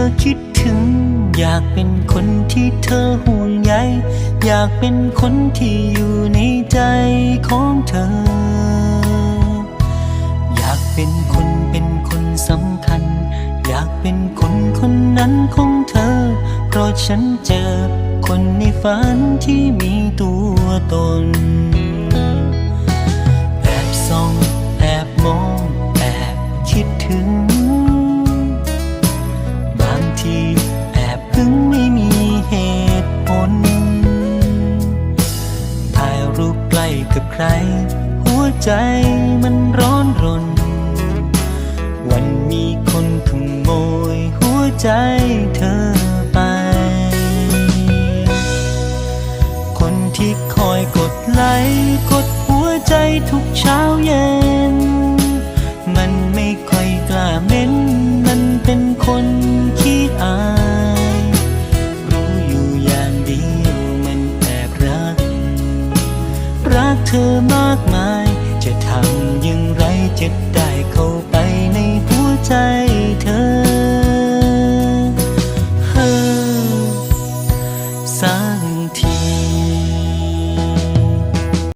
อคิดถึง อยากเป็นคนที่เธอห่วงใยอยากเป็นคนที่อยู่ในใจของเธอ อยากเป็นคนเป็นคนสำคัญ อยากเป็นคนคนนั้นของเธอ เพราะฉันเจอคนในฝันที่มีตัวตน ร หัวใจมันร้อนรน วันมีคนขโมย หัวใจเธอไป คนที่คอยกดไลค์กดหัวใจทุกเช้าเย็นมัน เธอมากมาย จะทำอย่างไรจะได้เข้าไป